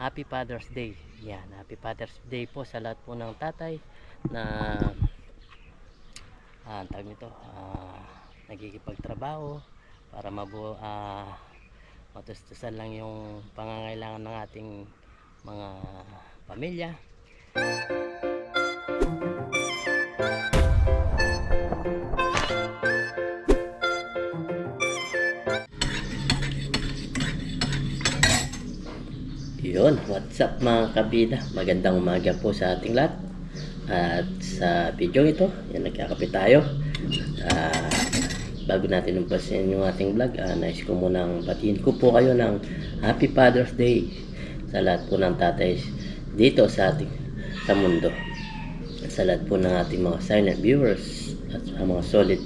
Happy Father's Day. Yan, Happy Father's Day po sa lahat po ng tatay na ah, tawag nito, ah, nagkikipagtrabaho para mabu ah, matustusan lang yung pangangailangan ng ating mga pamilya. Yun, what's up mga kabida? Magandang umaga po sa ating lahat. At sa video ito, yan nagkakape tayo. Ah, bago natin umpasin yung ating vlog, ah, nais ko munang batiin ko po kayo ng Happy Father's Day sa lahat po ng tatay dito sa ating sa mundo. Sa lahat po ng ating mga silent viewers at sa mga solid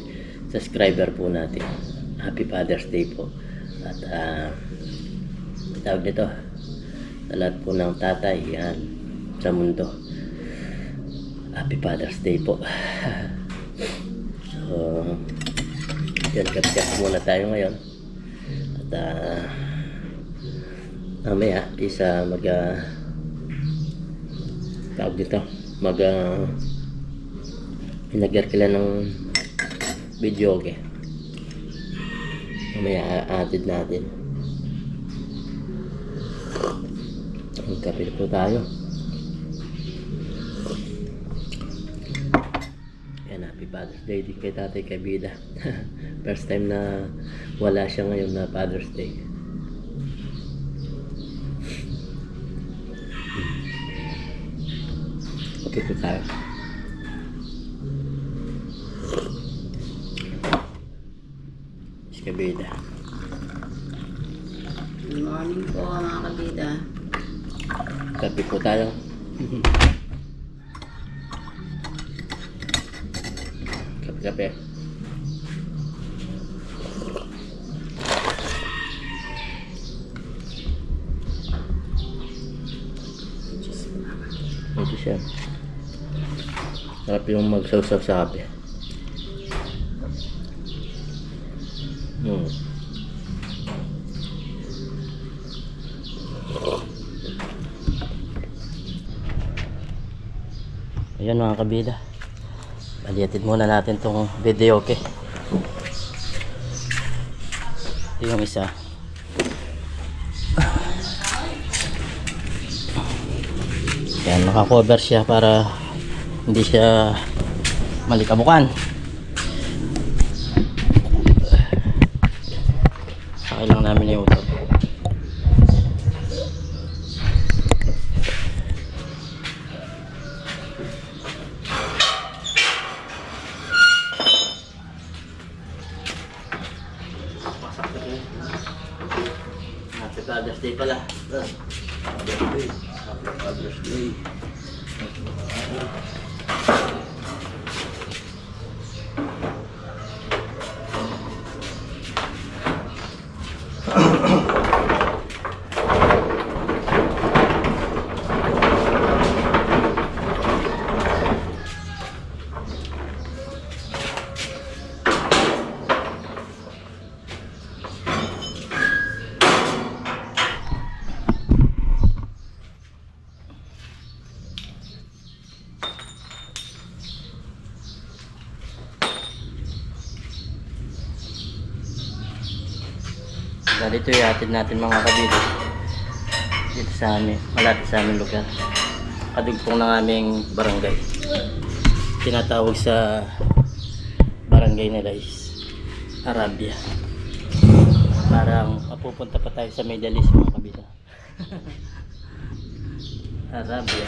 subscriber po natin. Happy Father's Day po. At ah, tawag nito, sa lahat po ng tatay yan sa mundo. Happy Father's Day po. So yan kapit muna tayo ngayon. At uh, mamaya isa mag uh, tawag dito mag uh, pinagyan kila ng video okay? Mamaya added natin Magkape po tayo. Yan, happy Father's Day din kay tatay kay Bida. First time na wala siya ngayon na Father's Day. Kape po tayo. Kabida. Good morning po mga kabida. Kape po tayo. kape kape. Ito siya. Sarap yung magsawsaw sa kape. Hmm. Kabida. Paliatin muna natin tong video okay. Ito yung isa. Yan, naka-cover siya para hindi siya malikabukan. Sakay lang namin yung utot. Happy Father's Day pala. Happy Father's Day. Ganito yung atid natin mga kabito. Dito sa amin, malapit sa aming lugar. Kadugpong ng aming barangay. Tinatawag sa barangay nila is Arabia. Parang mapupunta pa tayo sa Middle East mga kabito. Arabia.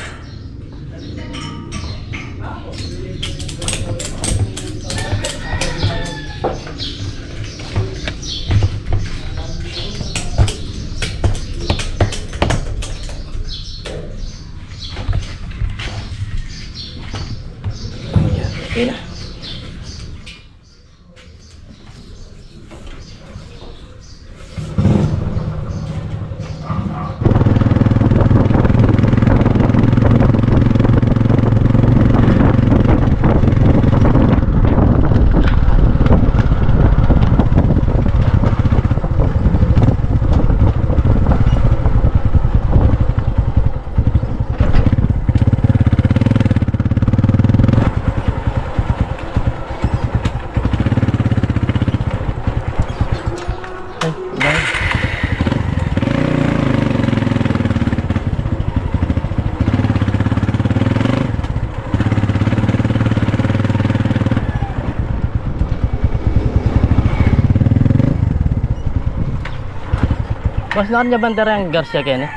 Mas na kanya bandera ang Garcia Kene?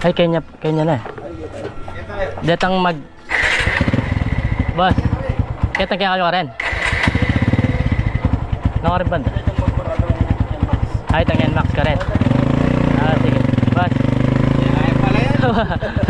Ay, kanya, kanya na. Detang mag... Boss, kita kaya kayo rin. Naka rin banda. Ay, tangen max ka rin. Ah, sige. Boss. Ayun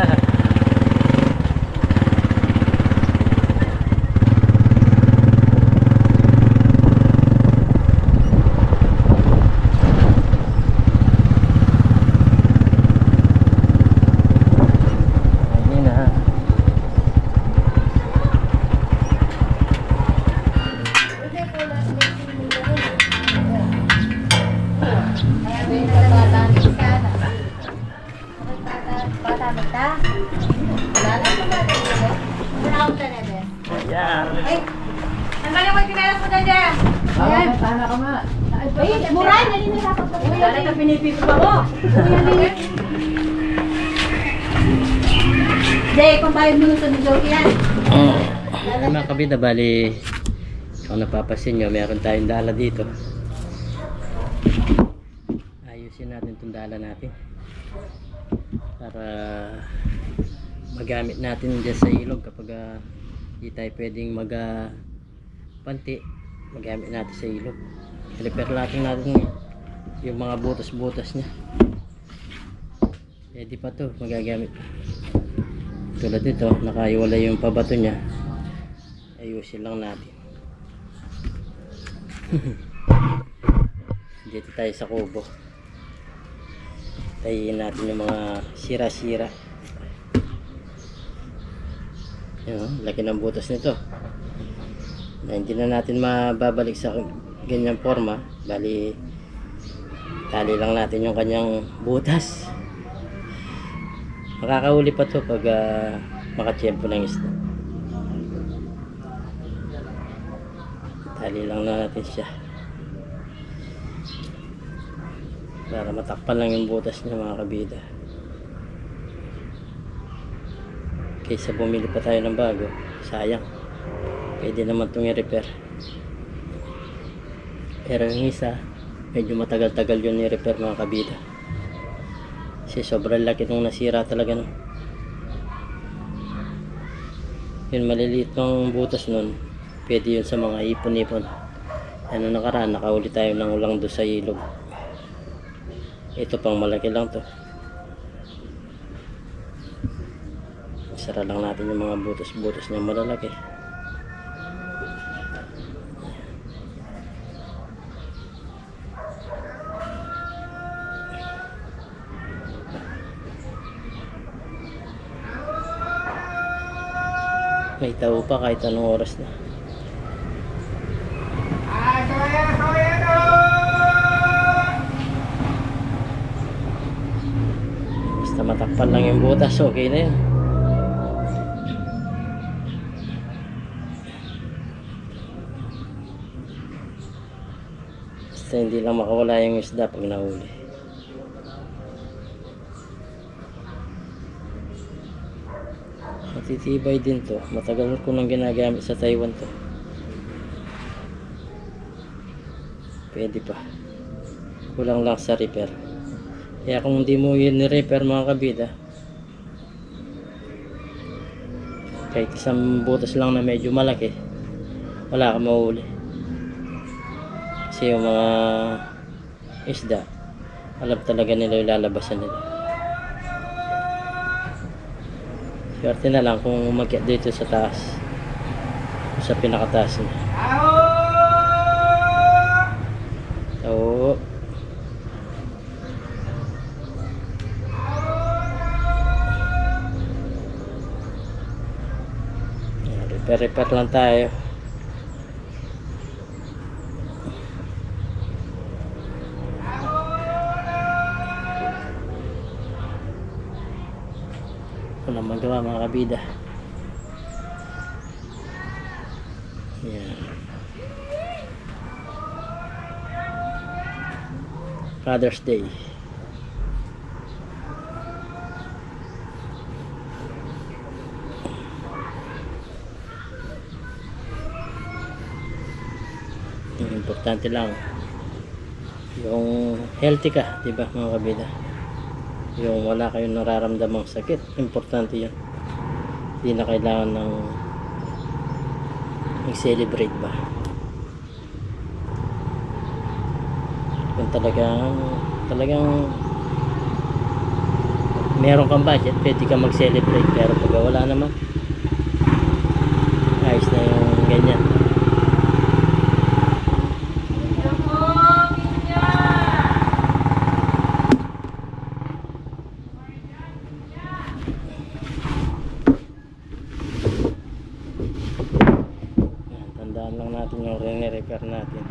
Jay, tayo minuto ni Joey yan. Ay, mga kabida, bali, kung napapasin nyo, meron tayong dala dito. Ayusin natin itong dala natin. Para magamit natin dyan sa ilog kapag ah, di tayo pwedeng mag ah, panti, magamit natin sa ilog. Repair natin natin yung mga butas-butas niya. Pwede pa to, magagamit. Tulad nito, nakaiwala yung pabato niya. Ayusin lang natin. Dito tayo sa kubo. Tayin natin yung mga sira-sira. Yun, oh, laki ng butas nito. Na hindi na natin mababalik sa ganyang forma. Bali, tali lang natin yung kanyang butas. Makakahuli pa to pag uh, makachempo ng isda. Tali lang na natin siya. Para matakpan lang yung butas niya mga kabida. Kaysa bumili pa tayo ng bago, sayang. Pwede naman itong i-repair. Pero yung isa, medyo matagal-tagal yun i-repair mga kabida. Kasi sobrang laki nung nasira talaga no. Yun maliliit pang butas nun. Pwede yun sa mga ipon-ipon. Ano nakaraan, nakauli tayo ng ulang doon sa ilog. Ito pang malaki lang to. Sara lang natin yung mga butas-butas niya malalaki. May tao pa kahit anong oras na. Basta matakpan lang yung butas, okay na yun. Basta hindi lang makawala yung isda pag nahuli. Matitibay din to. Matagal ko nang ginagamit sa Taiwan to. Pwede pa. Kulang lang sa repair. Kaya kung hindi mo yun ni-repair mga kabida, kahit isang butas lang na medyo malaki, wala ka mahuli. Kasi yung mga isda, alam talaga nila yung lalabasan nila. Swerte na lang kung umakyat dito sa taas. Sa pinakataas niya. Yan, Repair-repair lang tayo. Walang kabida. Yan. Father's Day. Importante lang yung healthy ka, di ba mga kabida? Yung wala kayong nararamdamang sakit, importante yan. Hindi na kailangan ng mag-celebrate ba. Kung talagang talagang meron kang budget, pwede ka mag-celebrate pero pag wala naman ayos na yung ganyan. Yan, tandaan lang natin yung rini-repair natin.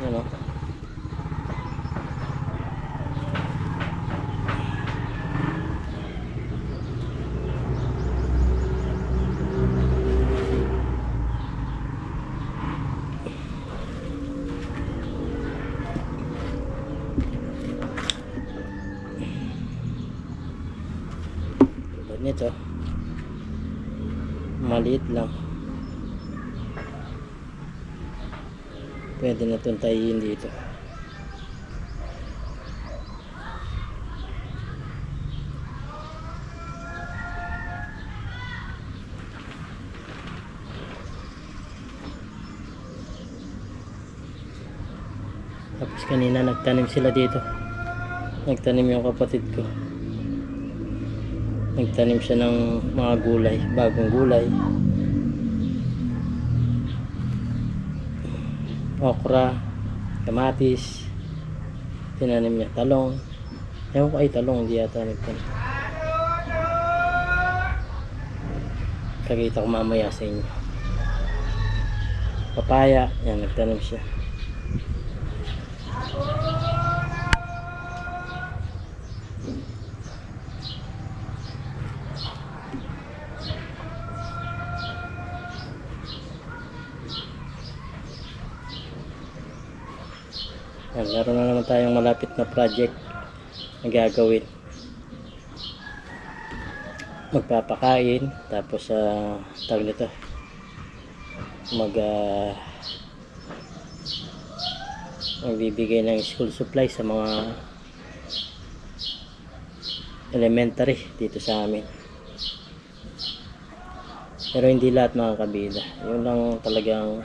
Yan o. Tulad nito. Maliit lang. Pwede na itong tayiin dito. Tapos kanina nagtanim sila dito. Nagtanim yung kapatid ko. Nagtanim siya ng mga gulay, bagong gulay. Okra, kamatis, tinanim niya talong. Ewan ko ay talong, hindi yata nagtanim. Kakita ko mamaya sa inyo. Papaya, yan, nagtanim siya. Yan, meron na naman tayong malapit na project na gagawin. Magpapakain, tapos sa tawag nito, mag ah, magbibigay ng school supply sa mga elementary dito sa amin. Pero hindi lahat mga kabida. Yun lang talagang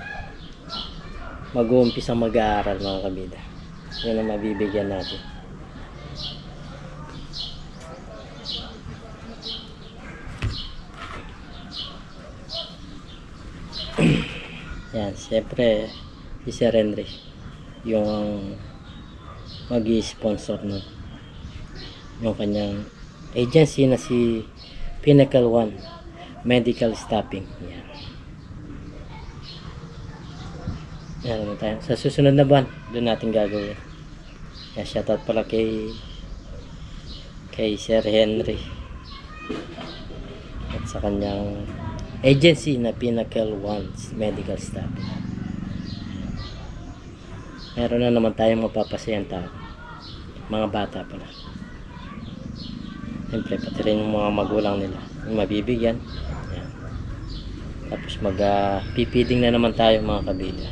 mag-uumpisa mag-aaral mga kabida. Yun ang mabibigyan natin. Yan, siyempre si Sir Henry yung mag sponsor nun. Yung kanyang agency na si Pinnacle One Medical Staffing. Yan. Yan naman tayo. Sa susunod na buwan, doon natin gagawin. Yan, shoutout pala kay kay Sir Henry at sa kanyang agency na Pinnacle One Medical Staffing. Meron na naman tayong mapapasayang. Mga bata pala. Siyempre, pati rin yung mga magulang nila. Yung mabibigyan. Yan. Tapos mag ah, pipiding na naman tayo mga kabila.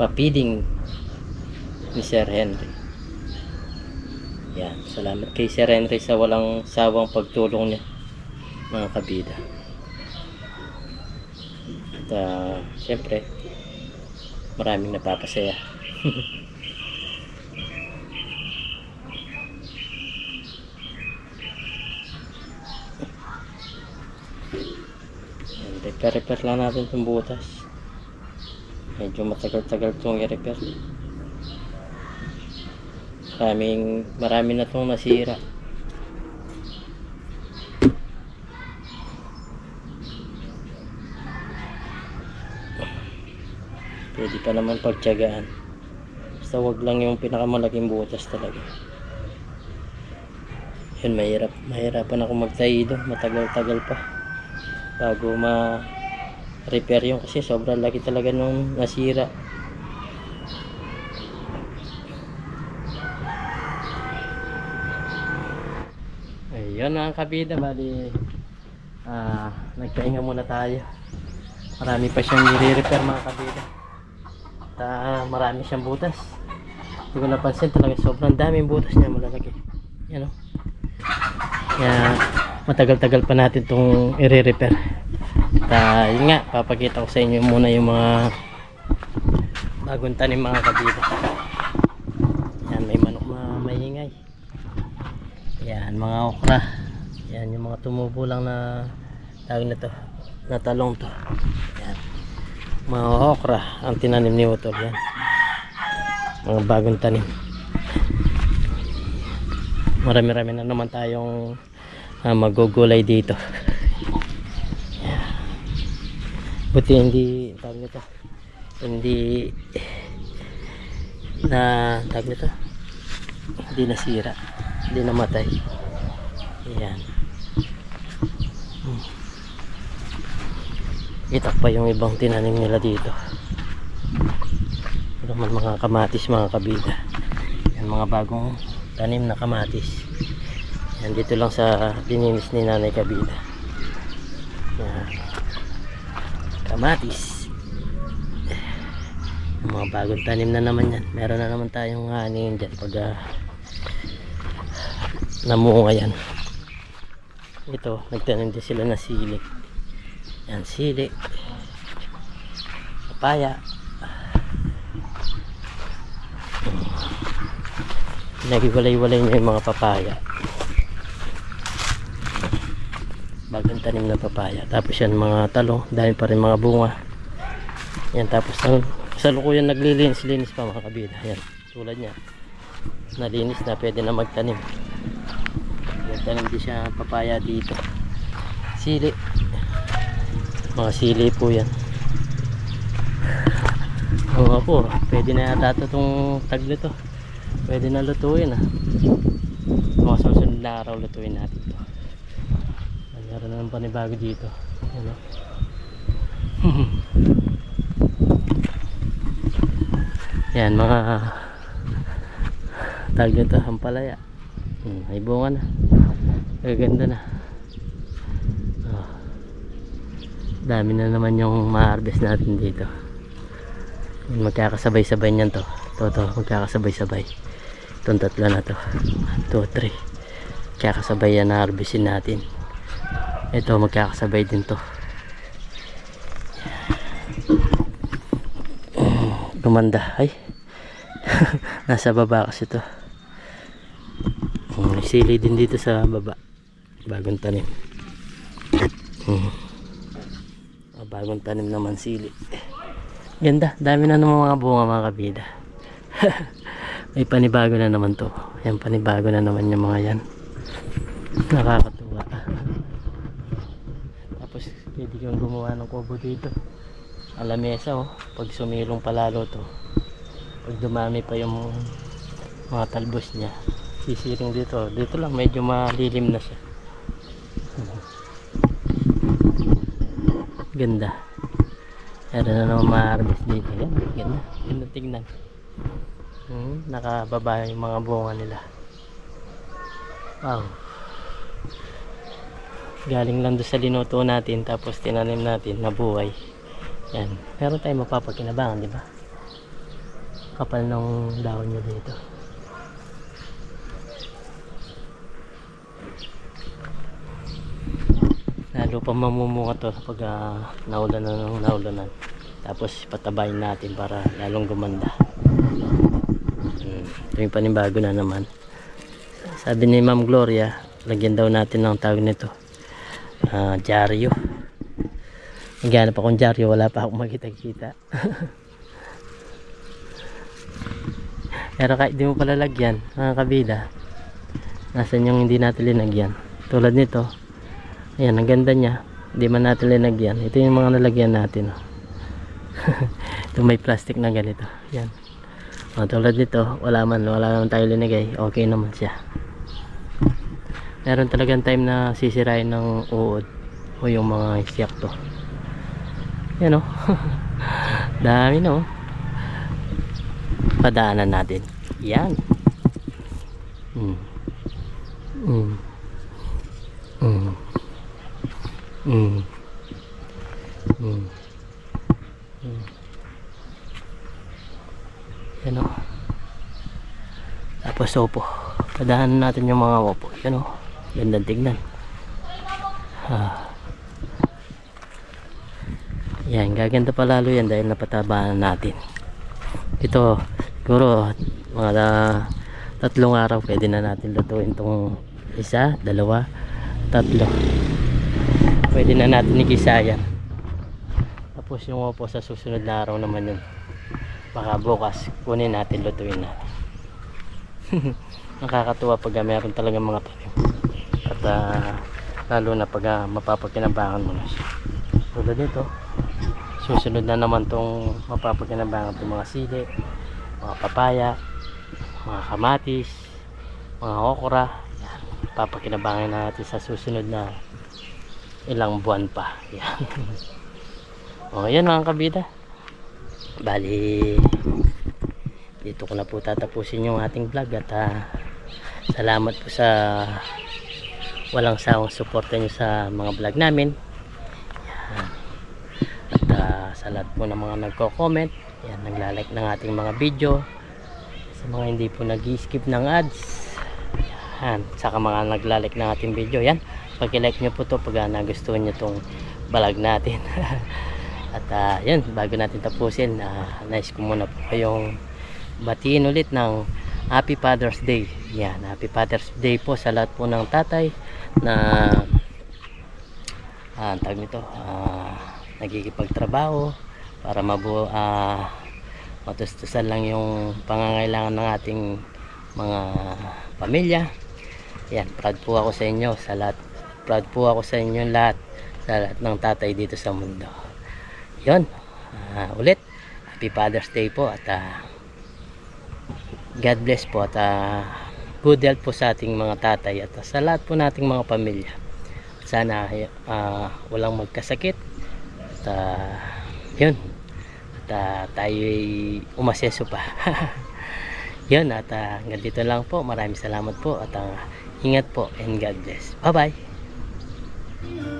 Papiding ni Sir Henry. Yan. Salamat kay Sir Henry sa walang sawang pagtulong niya mga kabida. At ah, siyempre, maraming napapasaya. Repair-repair lang natin itong butas. Medyo matagal-tagal itong i-repair. Maraming, marami na itong nasira. Pwede pa naman pagtyagaan. Basta wag lang yung pinakamalaking butas talaga. Yun, mahirap. Mahirapan ako magtayo doon. Matagal-tagal pa. Bago ma-repair yung kasi sobrang laki talaga nung nasira. Ayun mga kabida, bali ah nagpahinga muna tayo. Marami pa siyang i-repair mga kabida. ah, marami siyang butas. Hindi ko napansin talaga sobrang daming butas niya malalaki. Yan o. Kaya matagal-tagal pa natin itong i-repair. At ah, yun nga, papakita ko sa inyo muna yung mga bagong tanim mga kabila. Yan, may manok na maingay. Yan, mga okra. Yan, yung mga tumubo lang na tawag na to, na talong to. Yan. Mga okra ang tinanim ni Utol. Yan. Mga bagong tanim. Marami-rami na naman tayong ah, magugulay dito. Yan. Buti hindi, tawag nito, hindi na, tawag nito, hindi nasira, hindi namatay. Yan. Hmm. Itak pa yung ibang tinanim nila dito. Ito naman mga kamatis mga kabida. Yan mga bagong tanim na kamatis. Yan dito lang sa dininis ni nanay kabida. Yan. Kamatis. Yung mga bagong tanim na naman yan. Meron na naman tayong hanin dyan pag ah, namunga yan. Ito, nagtanim din sila na sili. Yan, sili. Papaya. Nagiwalay-walay niya yung mga papaya. Bagong tanim na papaya. Tapos yan mga talong. Dami pa rin mga bunga. Yan, tapos ang salukuyan naglilinis-linis pa mga kabila. Yan, tulad niya. Nalinis na, pwede na magtanim. Nagtanim din siya papaya dito. Sili. Mga sili po yan. Oo po, pwede na yata ito itong tagli to. Pwede na lutuin ah. Mga susunod na araw lutuin natin ito. Meron na ng panibago dito. Ano? Yan mga tag nito ang palaya. Hmm, may bunga na. Gaganda na. Oh. Dami na naman yung ma-harvest natin dito. Yan, Magkakasabay-sabay niyan to. To, to, magkakasabay-sabay. Itong tatlo na to. 2, 3. Magkakasabay yan na harvestin natin. Ito, magkakasabay din to. Gumanda. Ay. Nasa baba kasi to. Hmm, May sili din dito sa baba. Bagong tanim. Hmm. Bagong tanim naman sili. Ganda. Dami na naman mga bunga mga kabida. May panibago na naman to. Yan panibago na naman yung mga yan. Nakakatuwa. Tapos pwede kang gumawa ng kubo dito. Alamesa oh. Pag sumilong palalo to. Pag dumami pa yung mga talbos niya. Sisiring dito. Dito lang medyo malilim na siya. Ganda. Meron na naman ma-harvest dito. Yan. Ganda. Ganda tingnan. Hmm, nakababa yung mga bunga nila. Wow. Galing lang doon sa linuto natin tapos tinanim natin nabuhay. Yan. Meron tayong mapapakinabangan, di ba? Kapal ng dahon niya dito. Lalo pa mamumunga to pag uh, naulan na ng naulanan. Tapos patabayin natin para lalong gumanda. Hmm. Ito yung panibago na naman. Sabi ni Ma'am Gloria, lagyan daw natin ng tawag nito. Ah, dyaryo. Naghanap akong dyaryo, wala pa akong makita-kita. Pero kahit di mo pala lagyan, mga kabida, nasan yung hindi natin linagyan. Tulad nito, ayan, ang ganda niya. Hindi man natin linagyan. Ito yung mga nalagyan natin. oh. Ito may plastic na ganito. Yan. O, tulad nito, wala man, wala naman tayo linagay. Okay naman siya. Meron talagang time na sisirain ng uod o yung mga isyak to. Yan o. Dami no. Padaanan natin. Yan. Tapos opo. Tadahan natin yung mga opo. Yan o. Gandang tignan. Ah. Yan, gaganda pa lalo yan dahil napatabahan natin. Ito, siguro mga tatlong araw pwede na natin lutuin itong isa, dalawa, tatlo. Pwede na natin igisa. Tapos yung opo sa susunod na araw naman yun. Baka bukas kunin natin, lutuin natin. Nakakatuwa pag ah, meron talaga mga tanim. At ah, lalo na pag ah, mapapakinabangan mo na siya. Tulad nito, susunod na naman tong mapapakinabangan itong mga sili, mga papaya, mga kamatis, mga okra. Yan. Papakinabangan natin sa susunod na ilang buwan pa. Yan. o yan mga kabida. Bali, dito ko na po tatapusin yung ating vlog at ah, salamat po sa walang sawang suporta nyo sa mga vlog namin. Yan. at ah, sa lahat po ng mga nagko-comment yan, naglalike ng ating mga video. Sa mga hindi po nag skip ng ads yan, saka mga naglalike ng ating video yan, pag-like nyo po to pag ah, nagustuhan nyo tong vlog natin. At ah, yan, bago natin tapusin ah, nice ko muna po kayong batiin ulit ng Happy Father's Day. Yan, Happy Father's Day po sa lahat po ng tatay na ah, tawag nito, ah, nagkikipagtrabaho para mabu ah, matustusan lang yung pangangailangan ng ating mga pamilya. Yan, proud po ako sa inyo sa lahat. Proud po ako sa inyo lahat sa lahat ng tatay dito sa mundo. Yon, ah, ulit. Happy Father's Day po at ah, God bless po at ah, good health po sa ating mga tatay at sa lahat po nating mga pamilya. Sana ah, walang magkasakit at ah, yun at ah, tayo umaseso pa. yun at ah, hanggang dito lang po. Maraming salamat po at ah, ingat po and God bless. Bye bye.